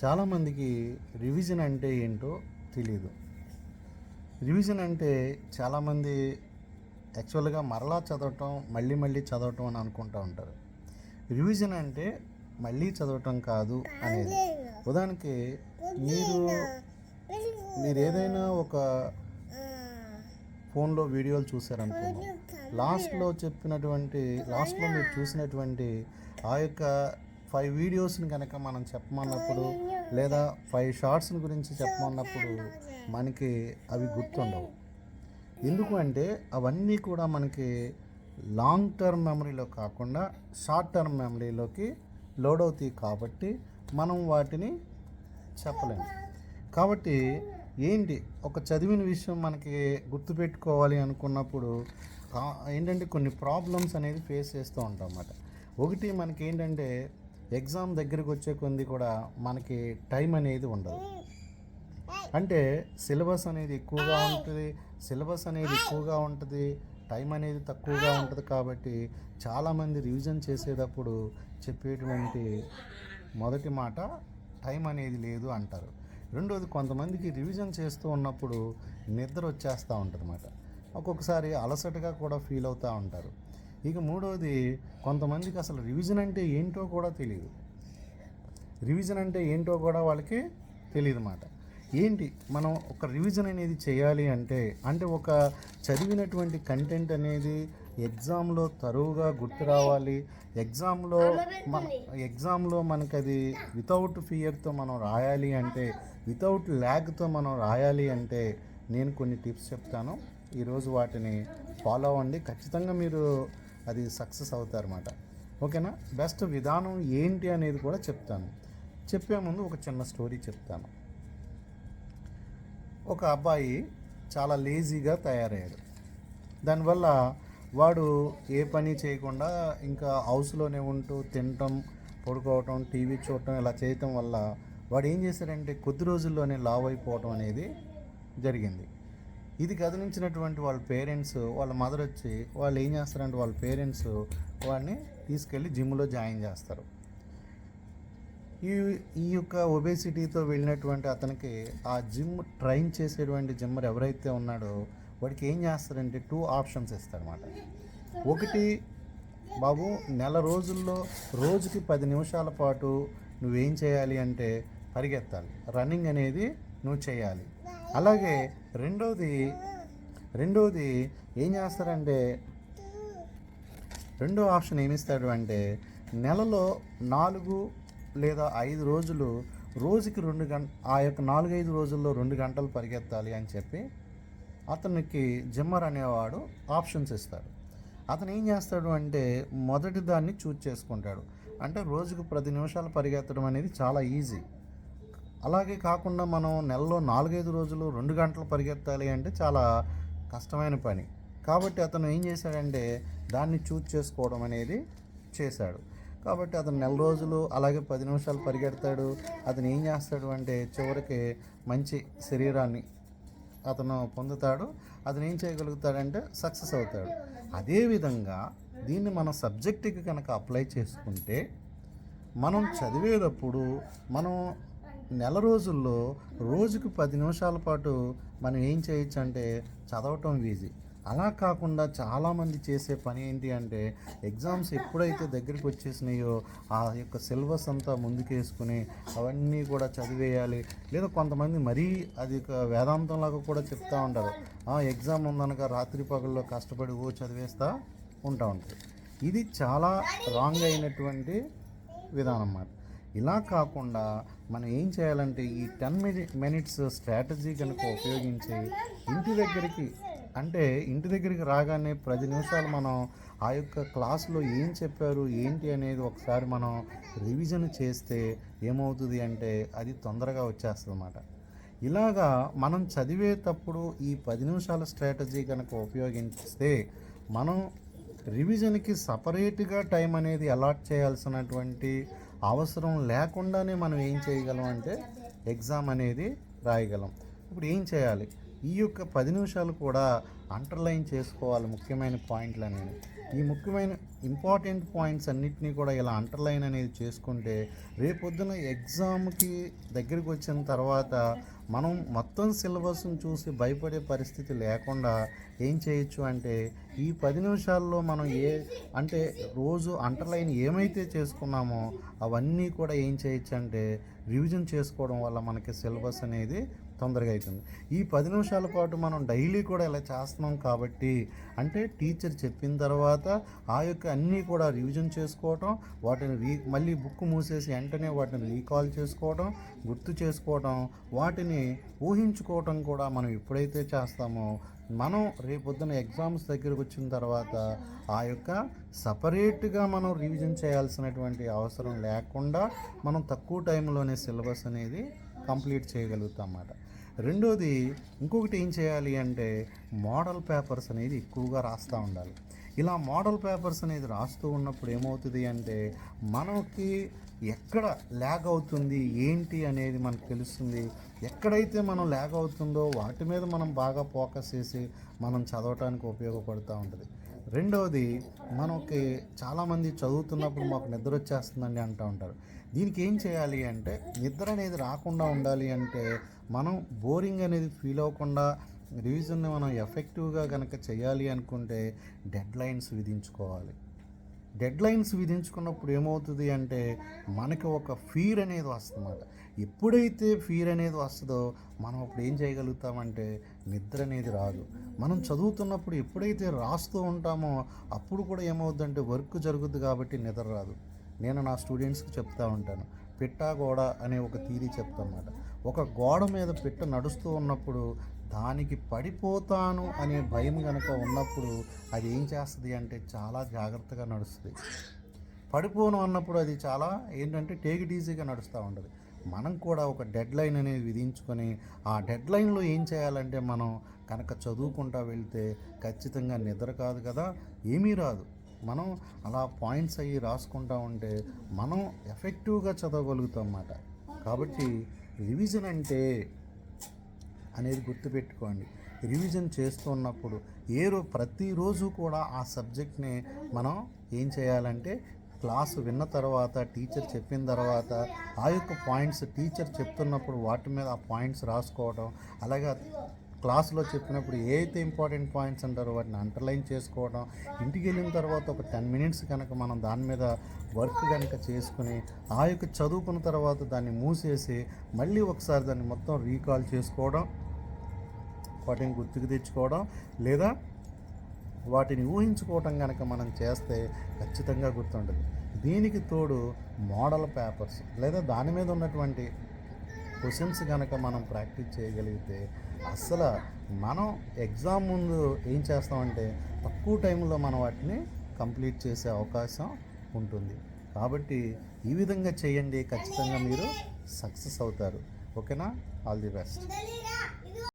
చాలామందికి రివిజన్ అంటే ఏంటో తెలియదు రివిజన్ అంటే చాలామంది యాక్చువల్గా మరలా చదవటం మళ్ళీ మళ్ళీ చదవటం అని అనుకుంటూ ఉంటారు. రివిజన్ అంటే మళ్ళీ చదవటం కాదు అనేది. ఉదాహరణకి మీరు మీరు ఏదైనా ఒక ఫోన్లో వీడియోలు చూసారనుకోండి లాస్ట్లో చెప్పినటువంటి లాస్ట్లో మీరు చూసినటువంటి ఆ యొక్క ఫైవ్ వీడియోస్ని కనుక మనం చెప్పమన్నప్పుడు లేదా ఫైవ్ షార్ట్స్ని గురించి చెప్పమన్నప్పుడు మనకి అవి గుర్తుండవు. ఎందుకు అంటే అవన్నీ కూడా మనకి లాంగ్ టర్మ్ మెమరీలో కాకుండా షార్ట్ టర్మ్ మెమరీలోకి లోడ్ అవుతాయి కాబట్టి మనం వాటిని చెప్పలేము కాబట్టి ఏంటి? ఒక చదివిన విషయం మనకి గుర్తుపెట్టుకోవాలి అనుకున్నప్పుడు ఏంటంటే కొన్ని ప్రాబ్లమ్స్ అనేది ఫేస్ చేస్తూ ఉంటాం అన్నమాట. ఒకటి మనకి ఏంటంటే ఎగ్జామ్ దగ్గరికి వచ్చే కొంది కూడా మనకి టైం అనేది ఉండదు. అంటే సిలబస్ అనేది ఎక్కువగా ఉంటుంది సిలబస్ అనేది ఎక్కువగా ఉంటుంది టైం అనేది తక్కువగా ఉంటుంది కాబట్టి చాలామంది రివిజన్ చేసేటప్పుడు చెప్పేటువంటి మొదటి మాట టైం అనేది లేదు అంటారు. రెండోది కొంతమందికి రివిజన్ చేస్తూ ఉన్నప్పుడు నిద్ర వచ్చేస్తూ ఉంటుంది అన్నమాట ఒక్కొక్కసారి అలసటగా కూడా ఫీల్ అవుతూ ఉంటారు. ఇక మూడవది కొంతమందికి అసలు రివిజన్ అంటే ఏంటో కూడా తెలియదు రివిజన్ అంటే ఏంటో కూడా వాళ్ళకి తెలియదు అన్నమాట ఏంటి? మనం ఒక రివిజన్ అనేది చేయాలి అంటే అంటే ఒక చదివినటువంటి కంటెంట్ అనేది ఎగ్జామ్లో తరువుగా గుర్తు రావాలి. ఎగ్జామ్లో మన ఎగ్జామ్లో మనకి అది వితౌట్ ఫియర్తో మనం రాయాలి అంటే వితౌట్ ల్యాగ్తో మనం రాయాలి అంటే నేను కొన్ని టిప్స్ చెప్తాను. ఈరోజు వాటిని ఫాలో అవ్వండి. ఖచ్చితంగా మీరు అది సక్సెస్ అవుతారన్నమాట. ఓకేనా? బెస్ట్ విధానం ఏంటి అనేది కూడా చెప్తాను. చెప్పే ముందు ఒక చిన్న స్టోరీ చెప్తాను. ఒక అబ్బాయి చాలా లేజీగా తయారయ్యాడు. దానివల్ల వాడు ఏ పని చేయకుండా ఇంకా హౌస్లోనే ఉంటూ తినటం పడుకోవటం టీవీ చూడటం ఇలా చేయటం వల్ల వాడు ఏం చేశాడంటే కొద్ది రోజుల్లోనే లావ్ అయిపోవటం అనేది జరిగింది. ఇది గదిలించినటువంటి వాళ్ళ పేరెంట్స్ వాళ్ళ మదర్ వచ్చి వాళ్ళు ఏం చేస్తారంటే వాళ్ళ పేరెంట్స్ వాడిని తీసుకెళ్ళి జిమ్లో జాయిన్ చేస్తారు. ఈ ఈ యొక్క ఒబేసిటీతో వెళ్ళినటువంటి అతనికి ఆ జిమ్ ట్రైన్ చేసేటువంటి జిమ్మర్ ఎవరైతే ఉన్నాడో వాడికి ఏం చేస్తారంటే టూ ఆప్షన్స్ ఇస్తారన్నమాట. ఒకటి బాబు నెల రోజుల్లో రోజుకి పది నిమిషాల పాటు నువ్వేం చేయాలి అంటే పరిగెత్తాలి. రన్నింగ్ అనేది నువ్వు చేయాలి. అలాగే రెండవది రెండవది ఏం చేస్తారంటే రెండో ఆప్షన్ ఏమిస్తాడు అంటే నెలలో నాలుగు లేదా ఐదు రోజులు రోజుకి రెండు గంట ఆ యొక్క నాలుగైదు రోజుల్లో రెండు గంటలు పరిగెత్తాలి అని చెప్పి అతనికి జిమ్మర్ అనేవాడు ఆప్షన్స్ ఇస్తాడు. అతను ఏం చేస్తాడు అంటే మొదటి దాన్ని చూజ్ చేసుకుంటాడు. అంటే రోజుకు పది నిమిషాలు పరిగెత్తడం అనేది చాలా ఈజీ. అలాగే కాకుండా మనం నెలలో నాలుగైదు రోజులు రెండు గంటలు పరిగెత్తాలి అంటే చాలా కష్టమైన పని. కాబట్టి అతను ఏం చేశాడంటే దాన్ని చూజ్ చేసుకోవడం అనేది చేశాడు. కాబట్టి అతను నెల రోజులు అలాగే పది నిమిషాలు పరిగెడతాడు. అతను ఏం చేస్తాడు అంటే చివరికి మంచి శరీరాన్ని అతను పొందుతాడు. అతను ఏం చేయగలుగుతాడంటే సక్సెస్ అవుతాడు. అదేవిధంగా దీన్ని మన సబ్జెక్టుకి కనుక అప్లై చేసుకుంటే మనం చదివేటప్పుడు మనం నెల రోజుల్లో రోజుకు పది నిమిషాల పాటు మనం ఏం చేయొచ్చు అంటే చదవటం ఈజీ అలా కాకుండా చాలామంది చేసే పని ఏంటి అంటే ఎగ్జామ్స్ ఎప్పుడైతే దగ్గరికి వచ్చేసినాయో ఆ యొక్క సిలబస్ అంతా ముందుకేసుకుని అవన్నీ కూడా చదివేయాలి. లేదా కొంతమంది మరీ అది ఒక వేదాంతంలాగా కూడా చెప్తూ ఉంటారు. "ఆ, ఎగ్జామ్ ఉందనక రాత్రి పగల్లో కష్టపడి ఓ చదివేస్తా ఉంటా ఉంటారు. ఇది చాలా రాంగ్ అయినటువంటి విధానం అన్నమాట. ఇలా కాకుండా మనం ఏం చేయాలంటే ఈ టెన్ మినిట్స్ స్ట్రాటజీ కనుక ఉపయోగించి ఇంటి దగ్గరికి అంటే ఇంటి దగ్గరికి రాగానే పది నిమిషాలు మనం ఆ యొక్క క్లాస్లో ఏం చెప్పారు ఏంటి అనేది ఒకసారి మనం రివిజన్ చేస్తే ఏమవుతుంది అంటే అది తొందరగా వచ్చేస్తుంది అన్నమాట ఇలాగా మనం చదివేటప్పుడు ఈ పది నిమిషాల స్ట్రాటజీ కనుక ఉపయోగిస్తే మనం రివిజన్కి సపరేట్గా టైం అనేది అలాట్ చేయాల్సినటువంటి అవసరం లేకుండానే మనం ఏం చేయగలం అంటే ఎగ్జామ్ అనేది రాయగలం. ఇప్పుడు ఏం చేయాలి? ఈ యొక్క పది నిమిషాలు కూడా అండర్లైన్ చేసుకోవాలి ముఖ్యమైన పాయింట్లు అనేవి ఈ ముఖ్యమైన ఇంపార్టెంట్ పాయింట్స్ అన్నిటినీ కూడా ఇలా అండర్లైన్ అనేది చేసుకుంటే రేపొద్దున ఎగ్జామ్కి దగ్గరికి వచ్చిన తర్వాత మనం మొత్తం సిలబస్ని చూసి భయపడే పరిస్థితి లేకుండా ఏం చేయొచ్చు అంటే ఈ పది నిమిషాల్లో మనం ఏ అంటే రోజు అండర్లైన్ ఏమైతే చేసుకున్నామో అవన్నీ కూడా ఏం చేయొచ్చు అంటే రివిజన్ చేసుకోవడం వల్ల మనకి సిలబస్ అనేది తొందరగా అవుతుంది ఈ పది నిమిషాల పాటు మనం డైలీ కూడా ఇలా చేస్తున్నాం కాబట్టి అంటే టీచర్ చెప్పిన తర్వాత ఆ యొక్క అన్నీ కూడా రివిజన్ చేసుకోవటం వాటిని రీ మళ్ళీ బుక్ మూసేసి వెంటనే వాటిని రీకాల్ చేసుకోవటం గుర్తు చేసుకోవటం వాటిని ఊహించుకోవటం కూడా మనం ఎప్పుడైతే చేస్తామో మనం రేపొద్దున ఎగ్జామ్స్ దగ్గరకు వచ్చిన తర్వాత ఆ యొక్క సపరేట్గా మనం రివిజన్ చేయాల్సినటువంటి అవసరం లేకుండా మనం తక్కువ టైంలోనే సిలబస్ అనేది కంప్లీట్ చేయగలుగుతాం అన్నమాట. రెండోది ఇంకొకటి ఏం చేయాలి అంటే మోడల్ పేపర్స్ అనేది ఎక్కువగా రాస్తూ ఉండాలి. ఇలా మోడల్ పేపర్స్ అనేది రాస్తూ ఉన్నప్పుడు ఏమవుతుంది అంటే మనకి ఎక్కడ ల్యాగ్ అవుతుంది ఏంటి అనేది మనకు తెలుస్తుంది. ఎక్కడైతే మనం ల్యాగ్ అవుతుందో వాటి మీద మనం బాగా ఫోకస్ చేసి మనం చదవటానికి ఉపయోగపడుతూ ఉంటుంది. రెండవది మనకి చాలామంది చదువుతున్నప్పుడు మాకు నిద్ర వచ్చేస్తుందండి అంటూ ఉంటారు. దీనికి ఏం చేయాలి అంటే నిద్ర అనేది రాకుండా ఉండాలి అంటే మనం బోరింగ్ అనేది ఫీల్ అవ్వకుండా రివిజన్ని మనం ఎఫెక్టివ్గా కనుక చేయాలి అనుకుంటే డెడ్ లైన్స్ విధించుకోవాలి. డెడ్ లైన్స్ విధించుకున్నప్పుడు ఏమవుతుంది అంటే మనకి ఒక ఫీర్ అనేది వస్తుందన్నమాట. ఎప్పుడైతే ఫీర్ అనేది వస్తుందో మనం అప్పుడు ఏం చేయగలుగుతామంటే నిద్ర అనేది రాదు. మనం చదువుతున్నప్పుడు ఎప్పుడైతే రాస్తూ ఉంటామో అప్పుడు కూడా ఏమవుద్దంటే వర్క్ జరుగుద్ది కాబట్టి నిద్ర రాదు. నేను నా స్టూడెంట్స్కి చెప్తా ఉంటాను. పిట్టా గోడ అనే ఒక థీరీ చెప్తానమాట. ఒక గోడ మీద పిట్ట నడుస్తూ ఉన్నప్పుడు దానికి పడిపోతాను అనే భయం కనుక ఉన్నప్పుడు అది ఏం చేస్తుంది అంటే చాలా జాగ్రత్తగా నడుస్తుంది. పడిపోను అన్నప్పుడు అది చాలా ఏంటంటే టేక్ ఈజీగా నడుస్తూ ఉంటుంది. మనం కూడా ఒక డెడ్ లైన్ అనేది విధించుకొని ఆ డెడ్ లైన్లో ఏం చేయాలంటే మనం కనుక చదువుకుంటా వెళ్తే ఖచ్చితంగా నిద్ర కాదు కదా ఏమీ రాదు. మనం అలా పాయింట్స్ అవి రాసుకుంటా ఉంటే మనం ఎఫెక్టివ్గా చదవగలుగుతాం అన్నమాట కాబట్టి రివిజన్ అంటే అనేది గుర్తుపెట్టుకోండి. రివిజన్ చేస్తున్నప్పుడు ఏ రో ప్రతిరోజు కూడా ఆ సబ్జెక్ట్ని మనం ఏం చేయాలంటే క్లాసు విన్న తర్వాత టీచర్ చెప్పిన తర్వాత ఆ యొక్క పాయింట్స్ టీచర్ చెప్తున్నప్పుడు వాటి మీద ఆ పాయింట్స్ రాసుకోవడం అలాగే క్లాసులో చెప్పినప్పుడు ఏ అయితే ఇంపార్టెంట్ పాయింట్స్ ఉంటారో వాటిని అండర్లైన్ చేసుకోవడం ఇంటికి వెళ్ళిన తర్వాత ఒక టెన్ మినిట్స్ కనుక మనం దాని మీద వర్క్ కనుక చేసుకుని ఆ యొక్క చదువుకున్న తర్వాత దాన్ని మూసేసి మళ్ళీ ఒకసారి దాన్ని మొత్తం రీకాల్ చేసుకోవడం వాటిని గుర్తుకు తెచ్చుకోవడం లేదా వాటిని ఊహించుకోవటం కనుక మనం చేస్తే ఖచ్చితంగా గుర్తుంటుంది. దీనికి తోడు మోడల్ పేపర్స్ లేదా దాని మీద ఉన్నటువంటి క్వశ్చన్స్ కనుక మనం ప్రాక్టీస్ చేయగలిగితే అస్సలు మనం ఎగ్జామ్ ముందు ఏం చేస్తామంటే తక్కువ టైంలో మనం వాటిని కంప్లీట్ చేసే అవకాశం ఉంటుంది. కాబట్టి ఈ విధంగా చేయండి ఖచ్చితంగా మీరు సక్సెస్ అవుతారు. ఓకేనా? All the best.